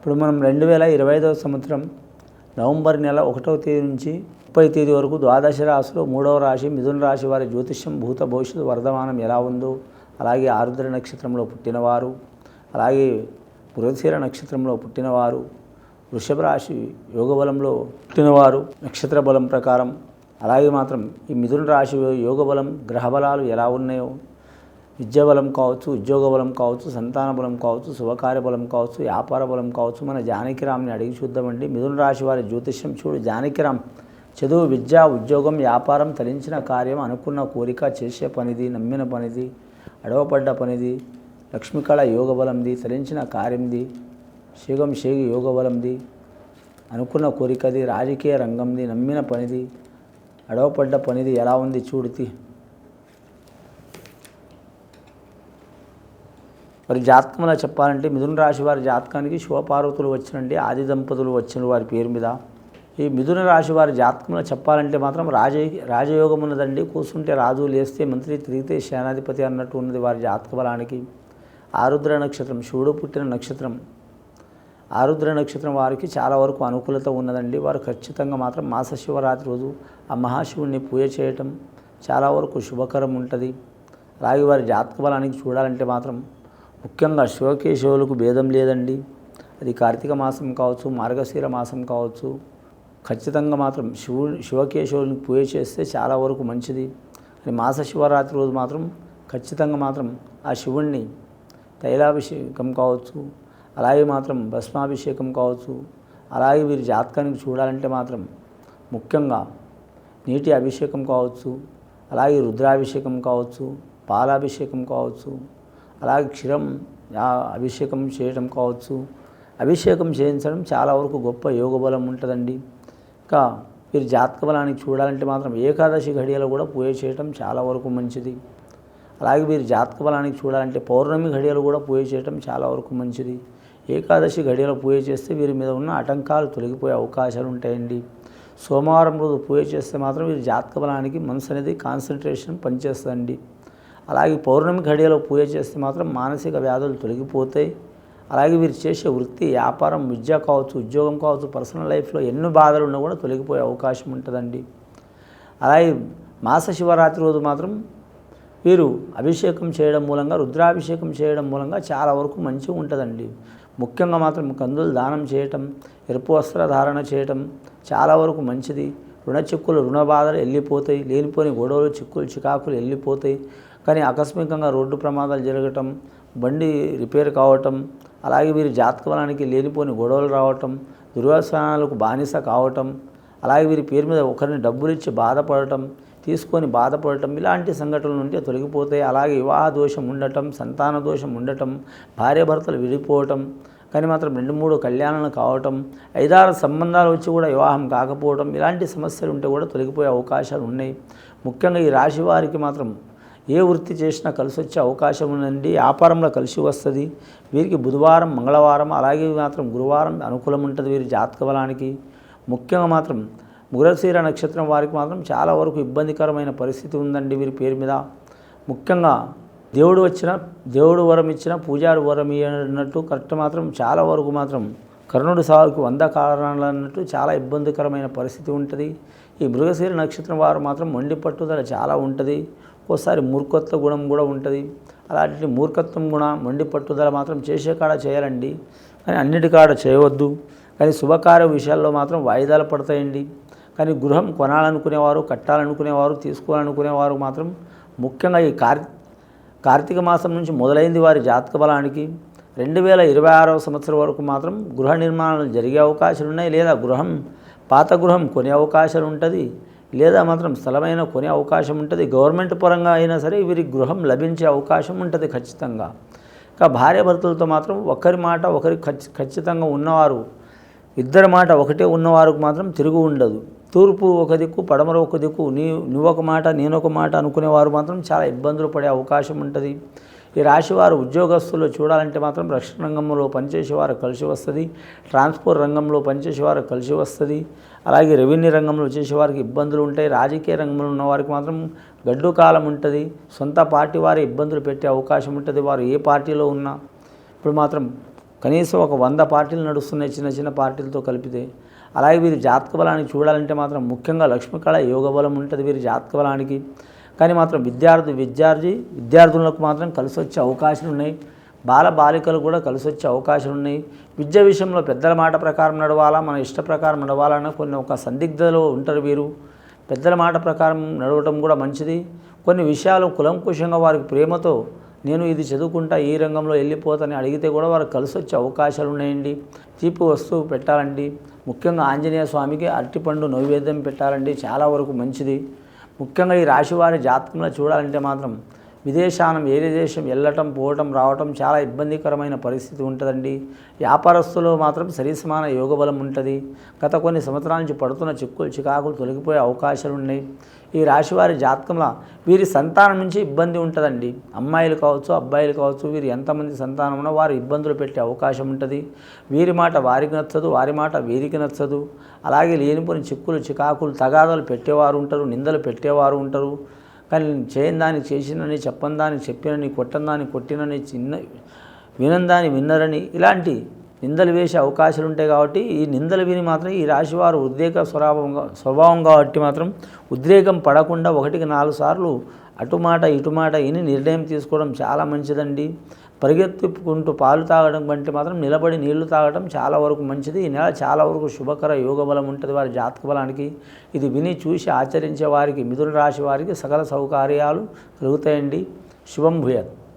ఇప్పుడు మనం రెండు వేల ఇరవై ఐదవ సంవత్సరం నవంబర్ నెల ఒకటవ తేదీ నుంచి ముప్పై తేదీ వరకు ద్వాదశ రాశిలో మూడవ రాశి మిథున రాశి వారి జ్యోతిష్యం భూత భవిష్యత్తు వర్ధమానం ఎలా ఉందో అలాగే ఆరుద్ర నక్షత్రంలో పుట్టినవారు అలాగే మృగశిర నక్షత్రంలో పుట్టినవారు వృషభ రాశి యోగ బలంలో పుట్టినవారు నక్షత్ర బలం ప్రకారం అలాగే మాత్రం ఈ మిథున రాశి యోగ బలం గ్రహ బలాలు ఎలా ఉన్నాయో విద్యాబలం కావచ్చు ఉద్యోగ బలం కావచ్చు సంతాన బలం కావచ్చు శుభకార్య బలం కావచ్చు వ్యాపార బలం కావచ్చు మన జానకిరామ్ని అడిగి చూద్దామండి. మిథున రాశి వారి జ్యోతిష్యం చూడు. జానకిరామ్ చదువు విద్య ఉద్యోగం వ్యాపారం తరించిన కార్యం అనుకున్న కోరిక చేసే పనిది నమ్మిన పనిది అడవపడ్డ పనిది లక్ష్మీకళ యోగ బలంది తలించిన కార్యంది శీగం శేగి యోగ బలంది అనుకున్న కోరికది రాజకీయ రంగంది నమ్మిన పనిది అడవపడ్డ పనిది ఎలా ఉంది చూడితే మరి జాతకంలో చెప్పాలంటే మిథున రాశి వారి జాతకానికి శివపార్వతులు వచ్చినండి ఆది దంపతులు వచ్చిన వారి పేరు మీద. ఈ మిథున రాశి వారి జాతకంలో చెప్పాలంటే మాత్రం రాజ రాజయోగం ఉన్నదండి. కూర్చుంటే రాజు లేస్తే మంత్రి తిరిగితే సేనాధిపతి అన్నట్టు ఉన్నది వారి జాతక బలానికి. ఆరుద్ర నక్షత్రం శివుడు పుట్టిన నక్షత్రం. ఆరుద్ర నక్షత్రం వారికి చాలా వరకు అనుకూలత ఉన్నదండి. వారు ఖచ్చితంగా మాత్రం మాస శివరాత్రి రోజు ఆ మహాశివుణ్ణి పూజ చేయటం చాలా వరకు శుభకరం ఉంటుంది. అలాగే వారి జాతక బలానికి చూడాలంటే మాత్రం ముఖ్యంగా శివకేశవులకు భేదం లేదండి. అది కార్తీక మాసం కావచ్చు మార్గశీర మాసం కావచ్చు. ఖచ్చితంగా మాత్రం శివు శివకేశవుని పూజ చేస్తే చాలా వరకు మంచిది. అని మాస శివరాత్రి రోజు మాత్రం ఖచ్చితంగా మాత్రం ఆ శివుణ్ణి తైలాభిషేకం కావచ్చు. అలాగే మాత్రం భస్మాభిషేకం కావచ్చు. అలాగే వీరి జాతకానికి చూడాలంటే మాత్రం ముఖ్యంగా నీటి అభిషేకం కావచ్చు. అలాగే రుద్రాభిషేకం కావచ్చు పాలాభిషేకం కావచ్చు. అలాగే క్షీరం అభిషేకం చేయడం కావచ్చు. అభిషేకం చేయించడం చాలా వరకు గొప్ప యోగ బలం ఉంటుందండి. ఇంకా వీరి జాతక బలానికి చూడాలంటే మాత్రం ఏకాదశి ఘడియలో కూడా పూజ చేయడం చాలా వరకు మంచిది. అలాగే వీరి జాతక బలానికి చూడాలంటే పౌర్ణమి ఘడియలు కూడా పూజ చేయడం చాలా వరకు మంచిది. ఏకాదశి ఘడియలో పూజ చేస్తే వీరి మీద ఉన్న ఆటంకాలు తొలగిపోయే అవకాశాలు ఉంటాయండి. సోమవారం రోజు పూజ చేస్తే మాత్రం వీరి జాతక బలానికి మనసు అనేది కాన్సన్ట్రేషన్ పనిచేస్తుందండి. అలాగే పౌర్ణమి ఘడియలో పూజ చేస్తే మాత్రం మానసిక వ్యాధులు తొలగిపోతాయి. అలాగే వీరు చేసే వృత్తి వ్యాపారం విద్య కావచ్చు ఉద్యోగం కావచ్చు పర్సనల్ లైఫ్లో ఎన్నో బాధలు ఉన్నా కూడా తొలగిపోయే అవకాశం ఉంటుందండి. అలాగే మాస శివరాత్రి రోజు మాత్రం వీరు అభిషేకం చేయడం మూలంగా రుద్రాభిషేకం చేయడం మూలంగా చాలా వరకు మంచిగా ఉంటుందండి. ముఖ్యంగా మాత్రం కందులు దానం చేయటం ఎరుపు వస్త్ర ధారణ చేయటం చాలా వరకు మంచిది. రుణ చిక్కులు రుణ బాధలు వెళ్ళిపోతాయి. లేనిపోని గొడవలు చిక్కులు చికాకులు వెళ్ళిపోతాయి. కానీ ఆకస్మికంగా రోడ్డు ప్రమాదాలు జరగటం బండి రిపేర్ కావటం అలాగే వీరి జాతక బలానికి లేనిపోని గొడవలు రావటం దుర్వ్యసనాలకు బానిస కావటం అలాగే వీరి పేరు మీద ఒకరిని డబ్బులు ఇచ్చి బాధపడటం తీసుకొని బాధపడటం ఇలాంటి సంఘటనలు ఉంటే తొలగిపోతాయి. అలాగే వివాహ దోషం ఉండటం సంతాన దోషం ఉండటం భార్యాభర్తలు విడిపోవటం కానీ మాత్రం రెండు మూడు కళ్యాణాలు కావటం ఐదారు సంబంధాలు వచ్చి కూడా వివాహం కాకపోవడం ఇలాంటి సమస్యలు ఉంటే కూడా తొలగిపోయే అవకాశాలు ఉన్నాయి. ముఖ్యంగా ఈ రాశి వారికి మాత్రం ఏ వృత్తి చేసినా కలిసి వచ్చే అవకాశం ఉందండి. వ్యాపారంలో కలిసి వస్తుంది. వీరికి బుధవారం మంగళవారం అలాగే మాత్రం గురువారం అనుకూలం ఉంటుంది వీరి జాతక బలానికి. ముఖ్యంగా మాత్రం మురశీర నక్షత్రం వారికి మాత్రం చాలా వరకు ఇబ్బందికరమైన పరిస్థితి ఉందండి వీరి పేరు మీద. ముఖ్యంగా దేవుడు వచ్చిన దేవుడు వరం ఇచ్చిన పూజారి వరం అన్నట్టు కరెక్ట్ మాత్రం చాలా వరకు మాత్రం కర్ణుడు సాగుకు వంద కారణాలు అన్నట్టు చాలా ఇబ్బందికరమైన పరిస్థితి ఉంటుంది. ఈ మృగశీర నక్షత్రం వారు మాత్రం మొండి పట్టుదల చాలా ఉంటుంది. ఓసారి మూర్ఖత్వ గుణం కూడా ఉంటుంది. అలాంటి మూర్ఖత్వం గుణ మొండి పట్టుదల మాత్రం చేసే కాడ చేయాలండి. కానీ అన్నిటి కాడ చేయవద్దు. కానీ శుభకార్య విషయాల్లో మాత్రం వాయిదాలు పడతాయండి. కానీ గృహం కొనాలనుకునేవారు కట్టాలనుకునేవారు తీసుకోవాలనుకునేవారు మాత్రం ముఖ్యంగా ఈ కార్ కార్తీక మాసం నుంచి మొదలైంది వారి జాతక బలానికి. రెండు వేల ఇరవై ఆరవ సంవత్సరం వరకు మాత్రం గృహ నిర్మాణాలు జరిగే అవకాశాలు ఉన్నాయి లేదా గృహం పాత గృహం కొనే అవకాశాలు ఉంటుంది. లేదా మాత్రం స్థలమైన కొనే అవకాశం ఉంటుంది. గవర్నమెంట్ పరంగా అయినా సరే వీరికి గృహం లభించే అవకాశం ఉంటుంది ఖచ్చితంగా. ఇక భార్యాభర్తలతో మాత్రం ఒకరి మాట ఒకరి ఖచ్చితంగా ఉన్నవారు ఇద్దరి మాట ఒకటే ఉన్నవారికి మాత్రం తిరుగు ఉండదు. తూర్పు ఒక దిక్కు పడమర ఒక దిక్కు నీ నువ్వొక మాట నేనొక మాట అనుకునేవారు మాత్రం చాలా ఇబ్బందులు పడే అవకాశం ఉంటుంది. ఈ రాశివారు ఉద్యోగస్తులు చూడాలంటే మాత్రం రక్షణ రంగంలో పనిచేసేవారు కలిసి వస్తుంది ట్రాన్స్పోర్ట్ రంగంలో పనిచేసేవారు కలిసి వస్తుంది అలాగే రెవెన్యూ రంగంలో చేసేవారికి ఇబ్బందులు ఉంటాయి రాజకీయ రంగంలో ఉన్న వారికి మాత్రం గడ్డు కాలం ఉంటుంది సొంత పార్టీ వారి ఇబ్బందులు పెట్టే అవకాశం ఉంటుంది వారు ఏ పార్టీలో ఉన్నా. ఇప్పుడు మాత్రం కనీసం ఒక వంద పార్టీలు నడుస్తున్నాయి చిన్న చిన్న పార్టీలతో కలిపితే. అలాగే వీరి జాతక బలాన్ని చూడాలంటే మాత్రం ముఖ్యంగా లక్ష్మీకళ యోగ బలం ఉంటుంది వీరి జాతక బలానికి. కానీ మాత్రం విద్యార్థి విద్యార్థి విద్యార్థులకు మాత్రం కలిసి వచ్చే అవకాశాలు ఉన్నాయి బాల బాలికలు కూడా కలిసి వచ్చే అవకాశాలు ఉన్నాయి విద్య విషయంలో పెద్దల మాట ప్రకారం నడవాలా? మన ఇష్ట ప్రకారం నడవాలన్న కొన్ని ఒక సందిగ్ధలో ఉంటారు వీరు. పెద్దల మాట ప్రకారం నడవటం కూడా మంచిది. కొన్ని విషయాలు కులంకుశంగా వారికి ప్రేమతో నేను ఇది చదువుకుంటా ఈ రంగంలో వెళ్ళిపోతానని అడిగితే కూడా వారు కలిసి వచ్చే అవకాశాలు ఉన్నాయండి తీపి వస్తువు పెట్టాలండి. ముఖ్యంగా ఆంజనేయ స్వామికి అరటిపండు నైవేద్యం పెట్టాలండి. చాలా వరకు మంచిది. ముఖ్యంగా ఈ రాశివారి జాతకంలో చూడాలంటే మాత్రం విదేశానం వేరే దేశం వెళ్ళటం పోవటం రావటం చాలా ఇబ్బందికరమైన పరిస్థితి ఉంటుందండి. వ్యాపారస్తులు మాత్రం సరిసమాన యోగ బలం ఉంటుంది. గత కొన్ని సంవత్సరాల నుంచి పడుతున్న చిక్కులు చికాకులు తొలగిపోయే అవకాశాలు ఉన్నాయి. ఈ రాశివారి జాతకంలో వీరి సంతానం నుంచి ఇబ్బంది ఉంటుందండి. అమ్మాయిలు కావచ్చు అబ్బాయిలు కావచ్చు వీరు ఎంతమంది సంతానం ఉన్నా వారు ఇబ్బందులు పెట్టే అవకాశం ఉంటుంది. వీరి మాట వారికి నచ్చదు వారి మాట వీరికి నచ్చదు. అలాగే లేనిపోని చిక్కులు చికాకులు తగాదాలు పెట్టేవారు ఉంటారు నిందలు పెట్టేవారు ఉంటారు. కానీ చేయని దానికి చేసినని చెప్పని దానికి చెప్పినని కొట్టని దానికి కొట్టినని చిన్న వినందాని విన్నరని ఇలాంటి నిందలు వేసే అవకాశాలు ఉంటాయి కాబట్టి ఈ నిందలు విని మాత్రం ఈ రాశివారు ఉద్రేక స్వభావంగా స్వభావం కాబట్టి మాత్రం ఉద్రేకం పడకుండా ఒకటికి నాలుగు సార్లు అటుమాట ఇటుమాట ఇని విని నిర్ణయం తీసుకోవడం చాలా మంచిదండి. పరిగెత్తుకుంటూ పాలు తాగడం కంటే మాత్రం నిలబడి నీళ్ళు తాగడం చాలా వరకు మంచిది. ఈ నెల చాలా వరకు శుభకర యోగ బలం ఉంటుంది వారి జాతక బలానికి. ఇది విని చూసి ఆచరించే వారికి మిథున రాశి వారికి సకల సౌకర్యాలు కలుగుతాయండి. శుభం భూయత్.